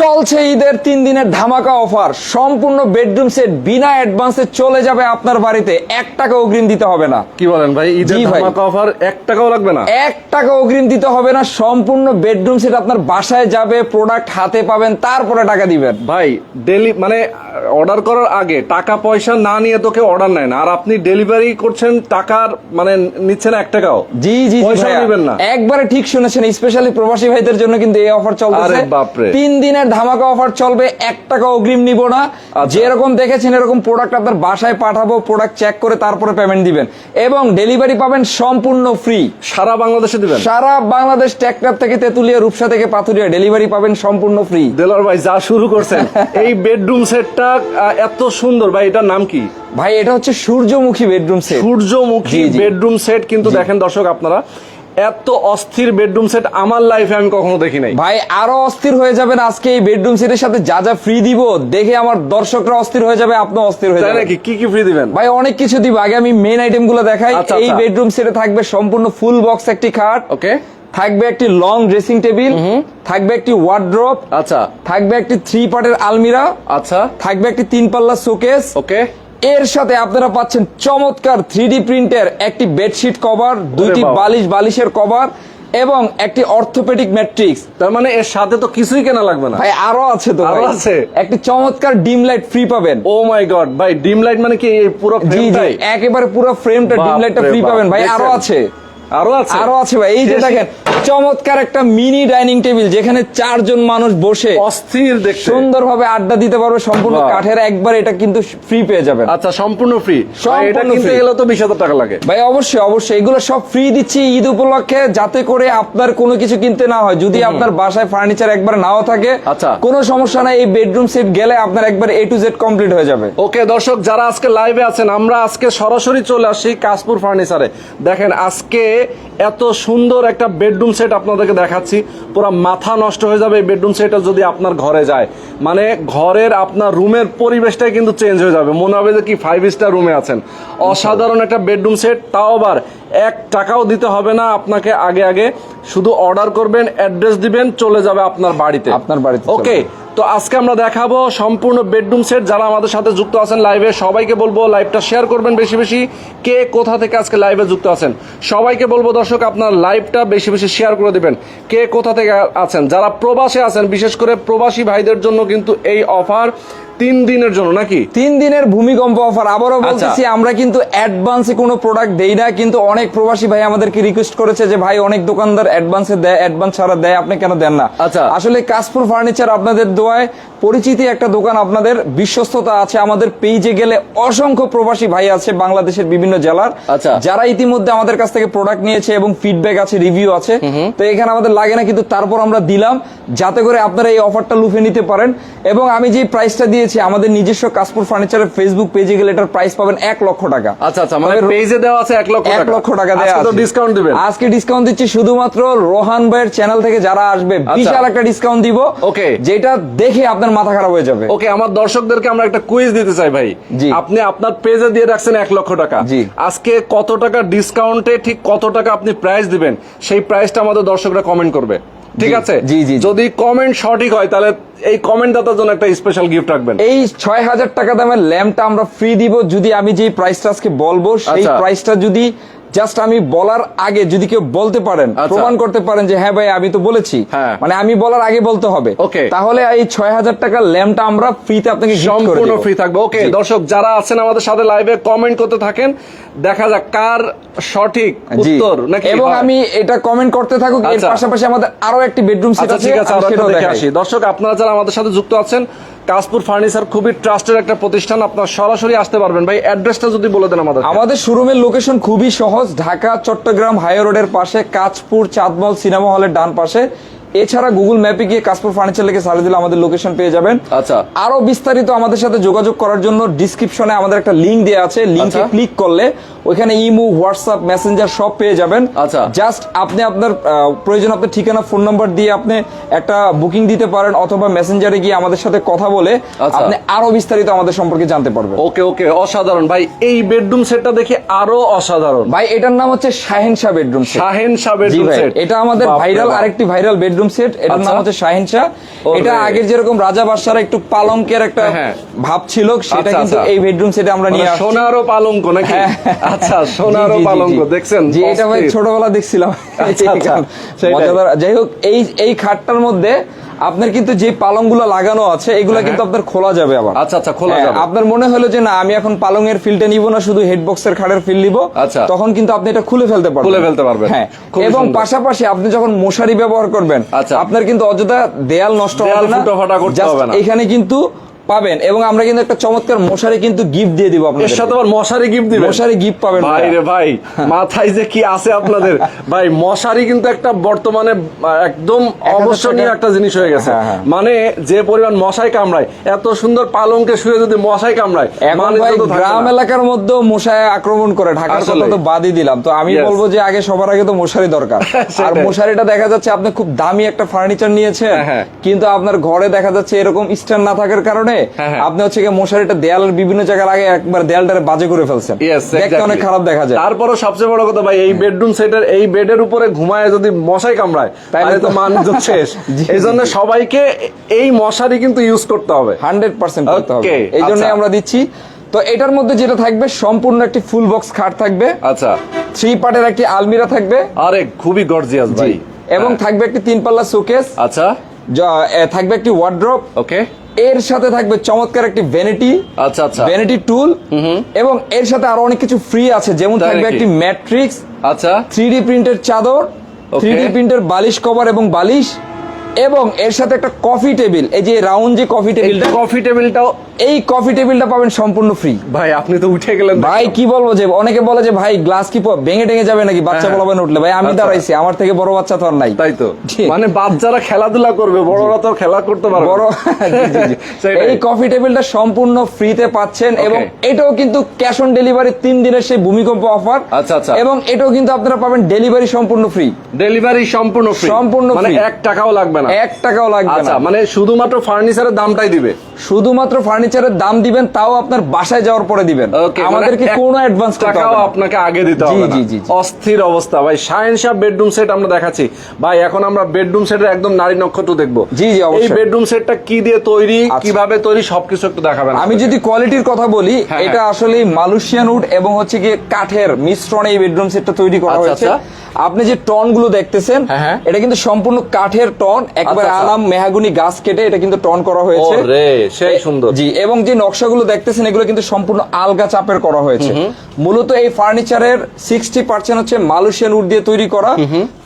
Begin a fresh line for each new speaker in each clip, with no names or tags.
চলছে ঈদের তিন দিনের ধামাকা অফার। সম্পূর্ণ বেডরুম সেট বিনা অ্যাডভান্সে চলে যাবে আপনার বাড়িতে। এক টাকা অগ্রিম দিতে হবে না।
কি বলেন ভাই? ঈদের ধামাকা অফার এক টাকাও লাগবে না?
এক টাকা অগ্রিম দিতে হবে না। সম্পূর্ণ বেডরুম সেট আপনার বাসায় যাবে প্রোডাক্ট হাতে পাবেন তারপরে টাকা দিবেন।
ভাই ডেলি মানে অর্ডার করার আগে টাকা পয়সা না নিয়ে তোকে অর্ডার নেয় না। আর আপনি ডেলিভারি করছেন টাকার মানে নিচ্ছেন এক টাকাও।
জি জি ভাইয়া।
দিবেন না।
একবারে ঠিক শুনেছেন স্পেশালি প্রবাসী ভাইদের জন্য কিন্তু এই অফার
বাপরে।
তিন দিনের ধামাকা অফার চলবে এক টাকা অগ্রিম নিব না।
আচ্ছা।
যেরকম দেখেছেন এরকম প্রোডাক্ট আপনার বাসায় পাঠাবো প্রোডাক্ট চেক করে তারপরে পেমেন্ট দিবেন। এবং ডেলিভারি পাবেন সম্পূর্ণ ফ্রি
সারা বাংলাদেশে দিবেন?
সারা বাংলাদেশ ট্র্যাক্টর থেকে তেতুলিয়া রূপসা থেকে পাথুরিয়া ডেলিভারি পাবেন সম্পূর্ণ ফ্রি
দেলার ভাই যা শুরু করছেন এই বেডরুম সেটটা এত সুন্দর। ভাই এটার নাম কি?
ভাই এটা হচ্ছে Surjomukhi bedroom set
Surjomukhi. Bedroom set কিন্তু দেখেন দর্শক আপনারা। এত অস্থির বেডরুম সেট আমার লাইফে আমি কখনো দেখি নাই।
ভাই আরও অস্থির হয়ে যাবেন আজকে এই বেডরুম সেটের সাথে যা যা ফ্রি দিব দেখে আমার দর্শকরা অস্থির হয়ে যাবে আপনি অস্থির হয়ে যাবেন।
কি কি ফ্রি দিবেন?
ভাই অনেক কিছু দিব আগে আমি মেন আইটেমগুলো দেখাই।
আচ্ছা,
এই
আচ্ছা।
বেডরুম সেটে থাকবে সম্পূর্ণ ফুল বক্স একটি খাট
ওকে
থাকবে একটি লং ড্রেসিং টেবিল থাকবে একটি ওয়ার্ড্রপ
আচ্ছা।
থাকবে একটি থ্রি পার্টের আলমিরা
আচ্ছা।
থাকবে একটি তিন পাল্লা শোকেস
ওকে
এর সাথে আপনারা পাচ্ছেন চমৎকার থ্রি প্রিন্টের একটি বেডশিট কভার দুইটি বালিশ বালিশের কভার এবং একটি অর্থোপেডিক ম্যাট্রিক্স
তার মানে এর সাথে তো কিছুই কেনা লাগবে না।
ভাই আরও আছে তো আরও
আছে?
একটি চমৎকার ডিম লাইট ফ্রি পাবেন।
ও মাই গড ভাই ডিম লাইট মানে কি এই পুরো
জি একেবারে পুরো ফ্রেমটা ডিম লাইটটা ফ্রি পাবেন। ভাই
আরও
আছে।
আরও আছে?
আরও আছে ভাই এই যে দেখেন চমৎকার একটা মিনি ডাইনিং টেবিল যেখানে চারজন মানুষ বসে
অস্থির দেখতে।
সুন্দরভাবে আড্ডা দিতে পারবে সম্পূর্ণ কাঠের একবার এটা কিন্তু ফ্রি পেয়ে যাবেন।
আচ্ছা সম্পূর্ণ ফ্রি এটা কিনতে। গেলে তো বিশ হাজার টাকা লাগে।
ভাই অবশ্যই অবশ্যই এগুলো সব ফ্রি দিচ্ছি ঈদ উপলক্ষে যাতে করে আপনার কোনো কিছু কিনতে না হয়। যদি আপনার বাসায় ফার্নিচার একবার নাও থাকে
আচ্ছা।
কোনো সমস্যা নাই এই বেডরুম সেট গেলে আপনার একবার এ টু জেড কমপ্লিট হয়ে যাবে।
ওকে দর্শক যারা আজকে লাইভে আছেন আমরা আজকে সরাসরি চলে আসি কাশপুর ফার্নিচারে দেখেন আজকে এত সুন্দর একটা বেডরুম সেট আপনাদেরকে দেখাচ্ছি। পুরো মাথা নষ্ট হয়ে যাবে এই বেডরুম সেটটা যদি আপনার ঘরে যায়। মানে ঘরের আপনার রুমের পরিবেশটাই কিন্তু চেঞ্জ হয়ে যাবে। মনে হবে যে কি ফাইভ স্টার রুমে আছেন। অসাধারণ একটা বেডরুম সেট তাও আবার এক টাকাও দিতে হবে না আপনাকে আগে আগে। শুধু অর্ডার করবেন অ্যাড্রেস দিবেন চলে যাবে আপনার বাড়িতে।
আপনার বাড়িতে
ওকে। তো আজকে আমরা দেখাবো সম্পূর্ণ বেডরুম সেট যারা আমাদের সাথে যুক্ত আছেন লাইভে সবাইকে বলব লাইভটা শেয়ার করবেন বেশি বেশি। কে কোথা থেকে আজকে লাইভে যুক্ত আছেন? সবাইকে বলব দর্শক, আপনার লাইভটা বেশি বেশি শেয়ার করে দেবেন। কে কোথা থেকে আছেন? যারা প্রবাসে আছেন, বিশেষ করে প্রবাসী ভাইদের জন্য কিন্তু এই অফার তিন দিনের জন্য নাকি
তিন দিনের ভূমিকম্প অফার আবারও
আচ্ছা।
বলতেছি আমরা কিন্তু অ্যাডভান্সে কোনো প্রোডাক্ট দেই না কিন্তু অনেক প্রবাসী ভাই আমাদেরকে রিকোয়েস্ট করেছে যে ভাই অনেক দোকানদার অ্যাডভান্সে দেয় অ্যাডভান্স ছাড়া দেয় আপনি কেন দেন না
আচ্ছা।
আসলে কাশপুর ফার্নিচার আপনাদের দোয়ায় পরিচিতি একটা দোকান আপনাদের বিশ্বস্ততা আছে। আমাদের পেজে গেলে অসংখ্য প্রবাসী ভাই আছে বাংলাদেশের বিভিন্ন জেলার।
আচ্ছা।
যারা ইতিমধ্যে আমাদের কাছ থেকে প্রোডাক্ট নিয়েছে এবং ফিডব্যাক আছে রিভিউ আছে। তো এখানে আমাদের লাগে না কিন্তু তারপর আমরা দিলাম। যাতে করে আপনারা এই অফারটা লুফে নিতে পারেন। এবং আমি যে প্রাইসটা দিয়েছি আমাদের নিজস্ব কাশপুর ফার্নিচারের ফেসবুক পেজে গেলে এটার প্রাইস পাবেন এক লক্ষ টাকা।
আচ্ছা আচ্ছা মানে পেজে দেওয়া আছে এক লক্ষ
এক লক্ষ টাকা দেওয়া আছে।
ডিসকাউন্ট দিবেন।
আজকে ডিসকাউন্ট দিচ্ছি শুধুমাত্র রোহান ভাইয়ের চ্যানেল থেকে যারা আসবে। বিশাল একটা ডিসকাউন্ট দিব।
ওকে
যেটা দেখে আপনার মাথা খারাপ হয়ে যাবে।
ওকে আমার দর্শকদেরকে আমরা একটা কুইজ দিতে চাই ভাই। আপনি আপনার পেজে দিয়ে রাখছেন এক লক্ষ টাকা। আজকে কত টাকা ডিসকাউন্টে ঠিক কত টাকা আপনি প্রাইস দিবেন? সেই প্রাইসটা আমাদের দর্শকরা কমেন্ট করবে। ঠিক আছে?
জি, জি।
যদি কমেন্ট সঠিক হয় তাহলে এই কমেন্ট দাতার জন্য একটা স্পেশাল গিফট রাখবেন।
এই ছয় হাজার টাকা দামের ল্যাম্পটা আমরা ফ্রি দিব। যদি আমি যে প্রাইসটা আজকে বলব সেই
আচ্ছা।
প্রাইসটা যদি জাস্ট আমি বলার আগে যদি কেউ বলতে পারেন
আচ্ছা।
প্রমাণ করতে পারেন যে হ্যাঁ ভাই আমি তো বলেছি।
হ্যাঁ।
মানে আমি বলার আগে বলতে হবে।
ওকে
তাহলে এই ছয় হাজার টাকার ল্যাম্পটা আমরা ফ্রিতে আপনাকে
সম্পূর্ণ ফ্রি থাকবে। ওকে দর্শক যারা আছেন আমাদের সাথে লাইভে কমেন্ট করতে থাকেন দেখা যাক কার সঠিক উত্তর নাকি
এবং আমি এটা কমেন্ট করতে থাকুক এর
আচ্ছা।
পাশাপাশি আমাদের আরও একটি বেডরুম সেট
আচ্ছা
আছে
ঠিক আছে আমরা দেখে আসি। দর্শক আপনারা যারা আমাদের সাথে যুক্ত আছেন কাশপুর ফার্নিচার খুবই ট্রাস্টেড একটা প্রতিষ্ঠান আপনারা সরাসরি আসতে পারবেন। ভাই অ্যাড্রেসটা যদি বলে দেন আমাদের
আমাদের শোরুমের লোকেশন খুবই সহজ ঢাকা চট্টগ্রাম হাই রোডের পাশে কাঁচপুর চাঁদমল সিনেমা হলের ডান পাশে। এছাড়া গুগল ম্যাপে গিয়ে কাশপুর ফার্নিচার লিখে সার্চ দিলে আমাদের লোকেশন পেয়ে যাবেন।
আচ্ছা।
আরও বিস্তারিত আমাদের সাথে যোগাযোগ করার জন্য ডিসক্রিপশনে আমাদের একটা লিংক দেওয়া আছে। লিংকে
আচ্ছা।
ক্লিক করলে ওইখানে ইমো হোয়াটসঅ্যাপ মেসেঞ্জার সব পেয়ে যাবেন।
আচ্ছা।
জাস্ট আপনি আপনার প্রয়োজন আপনার ঠিকানা ফোন নাম্বার দিয়ে আপনি একটা বুকিং দিতে পারেন অথবা মেসেঞ্জারে গিয়ে আমাদের সাথে কথা বলে
আচ্ছা।
আপনি আরও বিস্তারিত আমাদের সম্পর্কে জানতে পারবেন।
ওকে ওকে অসাধারণ। ভাই এই বেডরুম সেটটা দেখে আরও অসাধারণ।
ভাই এটার নাম হচ্ছে Shahen Shah bedroom set
Shahen bedroom set
এটা আমাদের ভাইরাল আরেকটি ভাইরাল বেডরুম বেডরুম সেট এটার নাম
আচ্ছা।
হচ্ছে শাহিনশাহ
ওরে।
এটা আগের যেরকম রাজা বাদশার একটু পালঙ্কের একটা
হ্যাঁ।
ভাব ছিল সেটা
আচ্ছা,
কিন্তু
আচ্ছা।
এই বেডরুম সেটে আমরা নিয়ে
আসছি
আসছি
সোনারও পালঙ্ক নাকি
হ্যাঁ।
আচ্ছা
সোনার
সোনারও
জি,
পালঙ্ক দেখছেন
জি এটা ভাই ছোটবেলা দেখছিলাম
আচ্ছা, আচ্ছা,
মজাদার যাই হোক এই এই খাটটার মধ্যে আপনার কিন্তু যে পালংগুলো লাগানো আছে এগুলা কিন্তু আপনার খোলা যাবে আবার
হ্যাঁ, আচ্ছা, আচ্ছা, খোলা
হ্যাঁ,
যাবে।
আপনার মনে হলো যে না আমি এখন পালং এর ফিলটা নিব না শুধু হেডবক্সের খাড়ের ফিল্ড নিব
আচ্ছা।
তখন কিন্তু আপনি এটা খুলে ফেলতে পারবেন
খুলে ফেলতে পারবেন।
হ্যাঁ এবং পাশাপাশি আপনি যখন মশারি ব্যবহার করবেন
আচ্ছা।
আপনার কিন্তু অযথা দেয়াল নষ্ট
দেয়াল
হবে না
ফুটোফাটা করতে হবে না।
এখানে কিন্তু পাবেন এবং আমরা কিন্তু একটা চমৎকার মশারি কিন্তু গিফট দিয়ে দিব
এর
আপনাদের
সাথে আবার মশারি গিফট দিবেন?
মশারি গিফট পাবেন
ভাই রে ভাই মাথায় যে কি আছে আপনাদের? ভাই মশারি কিন্তু একটা বর্তমানে একদম অবশ্যনীয় একটা জিনিস হয়ে গেছে।
হ্যাঁ, হ্যাঁ।
মানে যে পরিমাণ মশাই কামড়ায় এত সুন্দর পালঙ্কে শুয়ে যদি মশাই কামড়ায় মানে
ভাই গ্রাম এলাকার মধ্যে মশায় আক্রমণ করে ঢাকার। কথা তো বাদই দিলাম। তো আমি বলব যে আগে সবার আগে তো মশারি দরকার। আর মশারিটা দেখা যাচ্ছে আপনি খুব দামি একটা ফার্নিচার নিয়েছেন
হ্যাঁ, হ্যাঁ।
কিন্তু আপনার ঘরে দেখা যাচ্ছে এরকম স্ট্যান্ড না থাকার কারণে
হ্যাঁ, হ্যাঁ।
আপনি হচ্ছে গিয়ে মশারিটা দেয়ালের বিভিন্ন জায়গায় আগে একবার দেয়ালটারে বাজে করে ফেলছেন। দেখতে অনেক খারাপ দেখা যায়।
তারপরও সবচেয়ে বড় কথা ভাই এই বেডরুম সেটের এই বেডের উপরে ঘুমায় যদি মশাই কামড়ায় তাহলে তো
তো-
মান শেষ। এই জন্য সবাইকে এই মশারি কিন্তু ইউজ করতে হবে।
হান্ড্রেড পার্সেন্ট করতে হবে। এই জন্য
আচ্ছা।
আমরা দিচ্ছি। তো এটার মধ্যে যেটা থাকবে সম্পূর্ণ একটি ফুল বক্স খাট থাকবে।
আচ্ছা।
থ্রি পার্টের একটি আলমিরা থাকবে।
আরে খুবই গর্জিয়াস ভাই।
এবং
হ্যাঁ।
থাকবে একটি তিন পাল্লা শোকেস
আচ্ছা
থাকবে একটি ওয়ার্ড্রপ
ওকে
এর সাথে থাকবে চমৎকার একটি ভ্যানিটি
আচ্ছা আচ্ছা।
ভ্যানিটি টুল এবং এর সাথে আরও অনেক কিছু ফ্রি আছে যেমন থাকবে একটি ম্যাট্রিক্স
আচ্ছা।
থ্রি ডি প্রিন্টের চাদর থ্রি ডি প্রিন্টের বালিশ কভার এবং বালিশ। এবং এর সাথে একটা কফি টেবিল এই যে রাউন্ড যে কফি টেবিলটা
কফি টেবিলটাও
এই কফি টেবিলটা পাবেন সম্পূর্ণ ফ্রি
ভাই আপনি তো উঠে গেলেন
ভাই কি বলব যে অনেকে বলে যে ভাই গ্লাস কি ভেঙে টেঙে যাবে নাকি? বাচ্চা
হ্যাঁ।
বলবেন উঠলে? ভাই আমি
আচ্ছা।
দাঁড়াইছি আমার থেকে বড় বাচ্চা তো আর নাই।
তাই তো। মানে বাচ্চারা খেলাধুলা করবে বড়রা তো খেলা করতে পারবে
বড়। এই কফি টেবিলটা সম্পূর্ণ ফ্রিতে পাচ্ছেন এবং এটাও কিন্তু ক্যাশ অন ডেলিভারি তিন দিনের সেই ভূমিকম্প অফার
আচ্ছা, আচ্ছা।
এবং এটাও কিন্তু আপনারা পাবেন ডেলিভারি সম্পূর্ণ ফ্রি
ডেলিভারি সম্পূর্ণ ফ্রি
সম্পূর্ণ
মানে এক টাকাও লাগবে না।
এক টাকাও লাগবে
আচ্ছা
না
মানে শুধুমাত্র ফার্নিচারের দামটাই দিবে।
শুধুমাত্র ফার্নিচারের দাম দিবেন তাও আপনার বাসায় যাওয়ার পরে দিবেন। আমাদেরকে কোনো অ্যাডভান্স
টাকাও আপনাকে আগে দিতে হবে
জি, জি।
অস্থির অবস্থা। ভাই শাহিন শাহ বেডরুম সেট আমরা দেখাচ্ছি। ভাই এখন আমরা বেডরুম সেটের একদম নারী নক্ষত্র দেখব।
জি, জি, অবশ্যই।
এই বেডরুম সেটটা কি দিয়ে তৈরি
আচ্ছা।
কীভাবে তৈরি সবকিছু একটু দেখাবেন
আমি যদি কোয়ালিটির কথা বলি
হ্যাঁ,
এটা আসলে মালয়েশিয়ান উড এবং হচ্ছে গিয়ে কাঠের মিশ্রণে এই বেডরুম সেটটা তৈরি করা
আচ্ছা,
হয়েছে।
আচ্ছা।
আপনি যে টনগুলো দেখতেছেন
হ্যাঁ, হ্যাঁ।
এটা কিন্তু সম্পূর্ণ কাঠের টন একবার
আচ্ছা, আচ্ছা।
আলাম মেহাগুনি গাছ কেটে এটা কিন্তু টন করা হয়েছে।
সেই সুন্দর।
জি এবং যে নকশাগুলো দেখতেছেন এগুলো কিন্তু সম্পূর্ণ আলগা চাপের করা হয়েছে। মূলত এই ফার্নিচারের সিক্সটি পার্সেন্ট হচ্ছে মালয়েশিয়ান উড দিয়ে তৈরি করা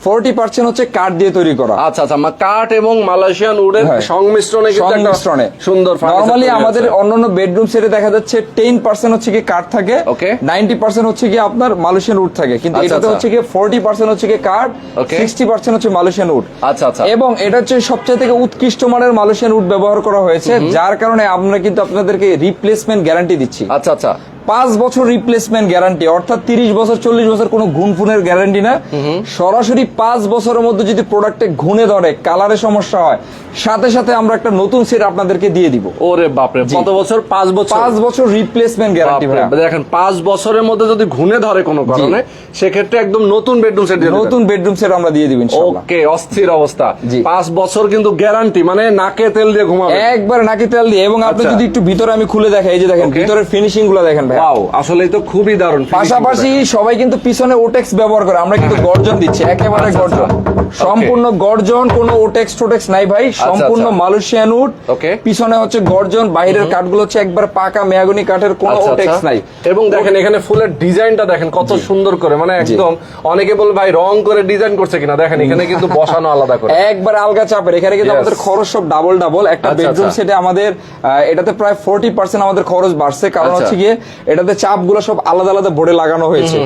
ফোরটি পার্সেন্ট হচ্ছে কাঠ দিয়ে তৈরি করা।
আচ্ছা আচ্ছা কাঠ এবং মালয়েশিয়ান উডের
হ্যাঁ।
সংমিশ্রণে
সংমিশ্রণে।
সুন্দর
নরমালি আমাদের অন্যান্য বেডরুম সেটে দেখা যাচ্ছে টেন পার্সেন্ট হচ্ছে কি কাঠ থাকে. নাইনটি পার্সেন্ট হচ্ছে কি আপনার মালয়েশিয়ান উড থাকে। কিন্তু
আচ্ছা,
এটাতে
আচ্ছা।
হচ্ছে কি ফোরটি পার্সেন্ট হচ্ছে কি কাঠ সিক্সটি পার্সেন্ট হচ্ছে মালয়েশিয়ান উড।
আচ্ছা আচ্ছা।
এবং এটা হচ্ছে সবচেয়ে থেকে উৎকৃষ্ট মানের মালয়েশিয়ান উড ব্যবহার করা হয়েছে। যার কারণে আমরা কিন্তু আপনাদেরকে রিপ্লেসমেন্ট গ্যারান্টি দিচ্ছি।
আচ্ছা আচ্ছা।
পাঁচ বছর রিপ্লেসমেন্ট গ্যারান্টি অর্থাৎ তিরিশ বছর চল্লিশ বছর কোনো ঘুণ ফুনের গ্যারান্টি না সরাসরি পাঁচ বছরের মধ্যে যদি প্রোডাক্টে ঘুণে ধরে কালারে সমস্যা হয় সাথে সাথে আমরা একটা নতুন সেট আপনাদেরকে দিয়ে দিব।
ওরে বাপরে কত বছর? পাঁচ বছর।
পাঁচ বছর রিপ্লেসমেন্ট গ্যারান্টি
দেখেন পাঁচ বছরের মধ্যে যদি ঘুনে ধরে কোনো কারণে সেক্ষেত্রে একদম নতুন বেডরুম সেট
নতুন বেডরুম সেট আমরা দিয়ে দিব
ওকে অস্থির অবস্থা। পাঁচ বছর কিন্তু গ্যারান্টি মানে নাকে তেল দিয়ে ঘুমাবে
একবার নাকি তেল দিয়ে এবং আপনি
আচ্ছা।
যদি একটু ভিতরে আমি খুলে দেখাই এই যে দেখেন. ভিতরের ফিনিশিংগুলো দেখেন
ওয়াও আসলেই তো খুবই দারুণ
পাশাপাশি সবাই কিন্তু পিছনে ওটেক্স ব্যবহার করে আমরা কিন্তু গর্জন দিচ্ছি একেবারে
আচ্ছা,
গর্জন।
আচ্ছা।
সম্পূর্ণ গর্জন কোনো ওটেক্স টোটেক্স নাই ভাই সম্পূর্ণ
আচ্ছা।
Malaysian wood. পিছনে হচ্ছে গর্জন বাইরের কাঠগুলো হচ্ছে একবার পাকা মেয়াগুনি কাঠের কোনো
আচ্ছা,
ওটেক্স
আচ্ছা।
নাই।
এবং দেখেন এখানে ফুলের ডিজাইনটা দেখেন কত সুন্দর করে মানে একদম অনেকে বলে ভাই রং করে ডিজাইন করছে কিনা? দেখেন এখানে কিন্তু বসানো আলাদা করে।
একবার আলগা চাপের এখানে কিন্তু আমাদের খরচ সব ডাবল ডাবল একটা
আচ্ছা,
বেডরুম
আচ্ছা।
সেটে আমাদের এটাতে প্রায় ফোরটি পার্সেন্ট আমাদের খরচ বাড়ছে। কারণ
আচ্ছা।
হচ্ছে গিয়ে এটাতে চাপগুলো সব আলাদা আলাদা বোর্ডে লাগানো হয়েছে।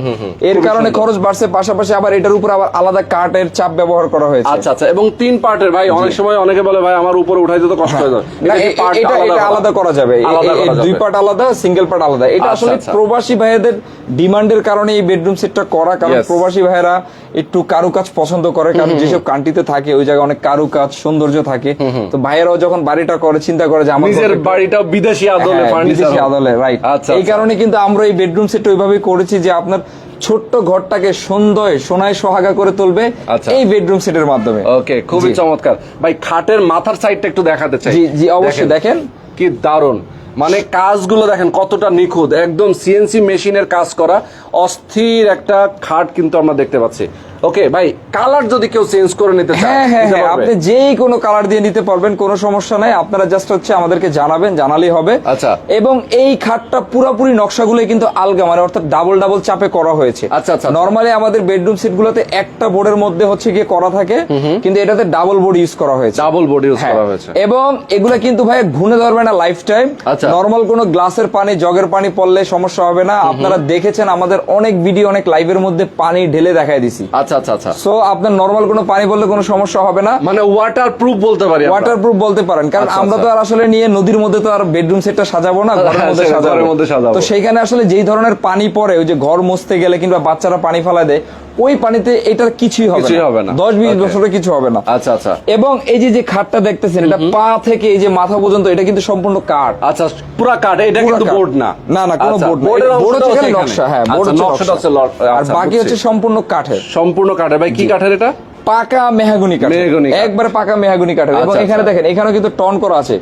এর কারণে খরচ বাড়ছে পাশাপাশি আবার এটার উপর আবার আলাদা কাঠের চাপ ব্যবহার করা হয়েছে।
আচ্ছা আচ্ছা এবং তিন পার্টের ভাই অনেক সময় অনেকে বলে ভাই আমার উপরে উঠাইতে তো কষ্ট হয়ে এটা
এ-
part
এটা এটা
করা?
আলাদা করা যাবে।
করা
দুই পার্ট আলাদা সিঙ্গেল পার্ট আলাদা। এটা
আচ্ছা,
আসলে
আচ্ছা।
প্রবাসী ভাইয়াদের ডিমান্ডের কারণে এই বেডরুম সেটটা করা কারণ প্রবাসী ভাইয়েরা একটু কারুকাজ পছন্দ করে কারণ যেসব কান্ট্রিতে থাকে ওই জায়গায় অনেক কারুকাজ সৌন্দর্য থাকে। তো ভাইয়েরাও যখন বাড়িটা করে চিন্তা করে যে আমার
নিজের
ঘরটা
বিদেশি আদলে
হ্যাঁ,
ফার্নিচার
বিদেশি আদলে। রাইট
আচ্ছা
এই
আচ্ছা।
কারণে কিন্তু আমরা এই বেডরুম সেট ওইভাবেই করেছি যে আপনার ছোট্ট ঘরটাকে সুন্দর সোনায় সোহাগা করে তুলবে
আচ্ছা।
এই বেডরুম সেটের মাধ্যমে।
ওকে খুবই চমৎকার। ভাই খাটের মাথার সাইডটা একটু দেখাতে চাই।
জি, জি, অবশ্যই দেখেন।
কি দারুণ। মানে কাজগুলো দেখেন কতটা নিখুঁত। একদম সিএনসি মেশিনের কাজ করা। অস্থির একটা খাট কিন্তু আমরা দেখতে পাচ্ছি। ওকে ভাই কালার যদি কেউ চেঞ্জ করে নিতে চায়
হ্যাঁ হ্যাঁ হ্যাঁ আপনি যেই কোনো কালার দিয়ে নিতে পারবেন কোনো সমস্যা নাই। আপনারা জাস্ট হচ্ছে আমাদেরকে জানাবেন জানালেই হবে।
আচ্ছা।
এবং এই খাটটা পুরোপুরি নকশাগুলো কিন্তু আলগা মানে অর্থাৎ ডাবল ডাবল চাপে করা হয়েছে।
আচ্ছা, আচ্ছা।
নর্মালি আমাদের বেডরুম সেট গুলোতে একটা বোর্ডের মধ্যে হচ্ছে গিয়ে করা থাকে কিন্তু এটাতে ডাবল বোর্ড ইউজ করা হয়েছে।
Double body use. করা হয়েছে।
এবং এগুলা কিন্তু ভাই ঘুনে ধরবে না লাইফ টাইম
আচ্ছা।
নর্মাল কোনো গ্লাসের পানি জগের পানি পড়লে সমস্যা হবে না। আপনারা দেখেছেন আমাদের অনেক ভিডিও অনেক লাইভের মধ্যে পানি ঢেলে দেখাই দিছি।
আচ্ছা আচ্ছা আচ্ছা
সো আপনার নর্মাল কোনো পানি বললে কোনো সমস্যা হবে না
মানে ওয়াটার প্রুফ বলতে পারি।
ওয়াটার প্রুফ বলতে পারেন কারণ
আচ্ছা,
আমরা তো
আচ্ছা।
আর আসলে নিয়ে নদীর মধ্যে তো আর বেডরুম সেটটা সাজাবো না ঘরের মধ্যে সাজাবো
ঘরের মধ্যে সাজাবো।
তো সেইখানে আসলে যেই ধরনের পানি পড়ে ওই যে ঘর মুছতে গেলে কিংবা বাচ্চারা পানি ফেলায় দেয় ওই পানিতে এটার কিছুই হবে
কিছুই হবে না।
দশ বিশ বছরে কিছু হবে না।
আচ্ছা আচ্ছা।
এবং এই যে যে খাটটা দেখতেছেন এটা পা থেকে এই যে মাথা পর্যন্ত এটা কিন্তু সম্পূর্ণ কাঠ।
আচ্ছা পুরো কাঠ এটা কিন্তু। বোর্ড না।
না না কোনো
আচ্ছা,
বোর্ড না। বোর্ড হচ্ছে। নকশা হ্যাঁ বোর্ড
আচ্ছা, নকশাটা হচ্ছে
আর
আচ্ছা,
বাকি হচ্ছে সম্পূর্ণ কাঠের।
সম্পূর্ণ কাঠের। ভাই কি কাঠের এটা?
পাকা মেহাগুনি কাঠ
মেহগনি
একবারে পাকা মেহাগুনি কাঠের। এবং
আচ্ছা,
এখানে
আচ্ছা।
দেখেন এখানেও কিন্তু টন করা আছে.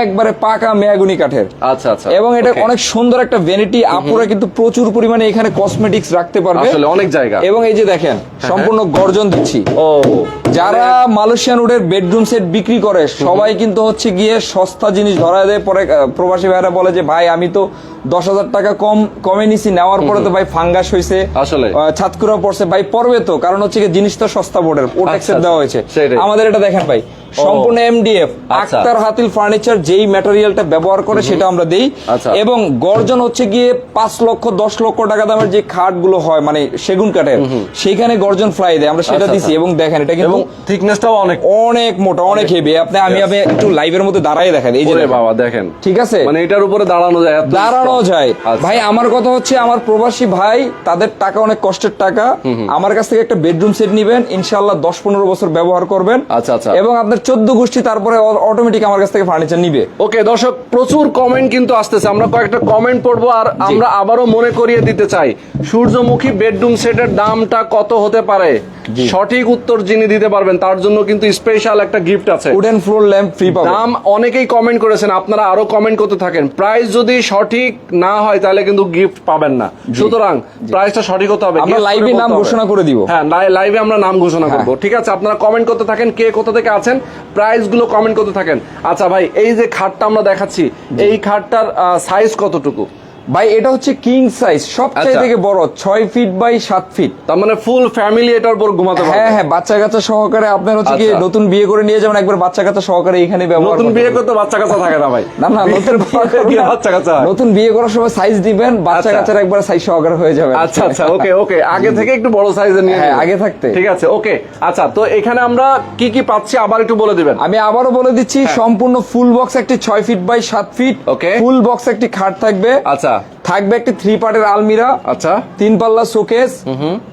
একবারে পাকা মেহাগুনি কাঠের।
আচ্ছা আচ্ছা।
এবং এটা অনেক সুন্দর একটা ভ্যানিটি আপুরা কিন্তু প্রচুর পরিমাণে এখানে কসমেটিক্স রাখতে পারবে।
আসলে অনেক জায়গা।
এবং এই যে দেখেন সম্পূর্ণ গর্জন দিচ্ছি।
ও
যারা মালয়েশিয়ান উডের বেডরুম সেট বিক্রি করে সবাই কিন্তু হচ্ছে গিয়ে সস্তা জিনিস ধরা দেয়। পরে প্রবাসী ভাইরা বলে যে ভাই আমি তো দশ হাজার টাকা কম কমে নিছি। নেওয়ার পরে তো ভাই ফাঙ্গাস হয়েছে
আসলে।
আহ, ছাতকুড়া পড়ছে। ভাই পড়বে তো। কারণ হচ্ছে গিয়ে জিনিস সস্তা বোর্ডের। ওটেক্সের
আচ্ছা,
দেওয়া হয়েছে। আমাদের এটা দেখেন ভাই। সম্পূর্ণ এমডিএফ
আচ্ছা।
আক্তার হাতিল ফার্নিচার যেই ম্যাটেরিয়ালটা ব্যবহার করে সেটা আমরা দেই।
আচ্ছা।
এবং গর্জন হচ্ছে গিয়ে পাঁচ লক্ষ দশ লক্ষ টাকা দামের যে খাটগুলো হয় মানে সেগুন কাঠের সেইখানে গর্জন ফ্লাই দেয়। আমরা সেটা
আচ্ছা,
দিছি। এবং দেখেন এটা কিন্তু
থিকনেসটাও অনেক
অনেক মোটা অনেক হেভি আপনি আমি আমি একটু লাইভের মধ্যে দাঁড়াই দেখেন এই যে
বাবা দেখেন।
ঠিক আছে?
মানে এটার উপরে দাঁড়ানো যায়
দাঁড়ানো যায়। ভাই আমার কথা হচ্ছে আমার প্রবাসী ভাই তাদের টাকা অনেক কষ্টের টাকা। আমার কাছ থেকে একটা বেডরুম সেট নিবেন। ইনশাল্লাহ দশ পনেরো বছর ব্যবহার করবেন।
আচ্ছা, আচ্ছা।
এবং আপনার চোদ্দ গোষ্ঠী তারপরে অটোমেটিক আমার কাছ থেকে ফার্নিচার নিবে।
ওকে দর্শক প্রচুর কমেন্ট কিন্তু আসতেছে। আমরা কয়েকটা কমেন্ট পড়ব আর আমরা আবারও মনে করিয়ে দিতে চাই। সূর্যমুখী বেডরুম সেটের দামটা কত হতে পারে? সঠিক উত্তর যিনি দিতে পারবেন তার জন্য কিন্তু স্পেশাল একটা গিফট আছে।
উডেন ফ্লোর ল্যাম্প ফ্রি পাবেন।
দাম অনেকেই কমেন্ট করেছেন আপনারা আরও কমেন্ট করতে থাকেন। প্রাইস যদি সঠিক না হয় তাহলে কিন্তু গিফট পাবেন না। সুতরাং প্রাইসটা সঠিক হতে হবে।
আমরা লাইভে নাম ঘোষণা করে দিব।
হ্যাঁ লাইভে আমরা নাম ঘোষণা
হ্যাঁ।
করব। ঠিক আছে আপনারা কমেন্ট করতে থাকেন কে কোথা থেকে আছেন। প্রাইসগুলো কমেন্ট করতে থাকেন। আচ্ছা ভাই এই যে খাটটা আমরা দেখাচ্ছি এই খাটটার সাইজ কতটুকু?
ভাই এটা হচ্ছে কিং সাইজ সবচেয়ে। থেকে বড় ছয় ফিট বাই সাত ফিট
তার মানে ফুল ফ্যামিলি এটার উপর ঘুমাতে পারবে।
হ্যাঁ হ্যাঁ বাচ্চা কাচ্চা সহকারে আপনার হচ্ছে কি
আচ্ছা।
নতুন বিয়ে করে নিয়ে যাবেন একবার বাচ্চা কাচ্চা সহকারে এখানে ব্যবহার
নতুন বিয়ে করতে বাচ্চা কাচ্চা থাকে না ভাই।
না না নতুন বিয়ে
বাচ্চা কাচ্চা
নতুন বিয়ে করার সময় সাইজ দিবেন বাচ্চা
আচ্ছা।
কাচ্চার একবার সাইজ সহকারে হয়ে যাবে।
আচ্ছা আচ্ছা ওকে ওকে আগে থেকে একটু বড় সাইজের নিয়ে
হ্যাঁ, আগে থাকতে।
ঠিক আছে ওকে আচ্ছা তো এখানে আমরা কি কি পাচ্ছি আবার একটু বলে দিবেন।
আমি আবারও বলে দিচ্ছি সম্পূর্ণ ফুল বক্স একটি ছয় ফিট বাই সাত ফিট
ওকে
ফুল বক্স একটি খাট থাকবে।
আচ্ছা।
থাকবে একটি থ্রি পার্টের আলমিরা
আচ্ছা
তিন পাল্লা শোকেস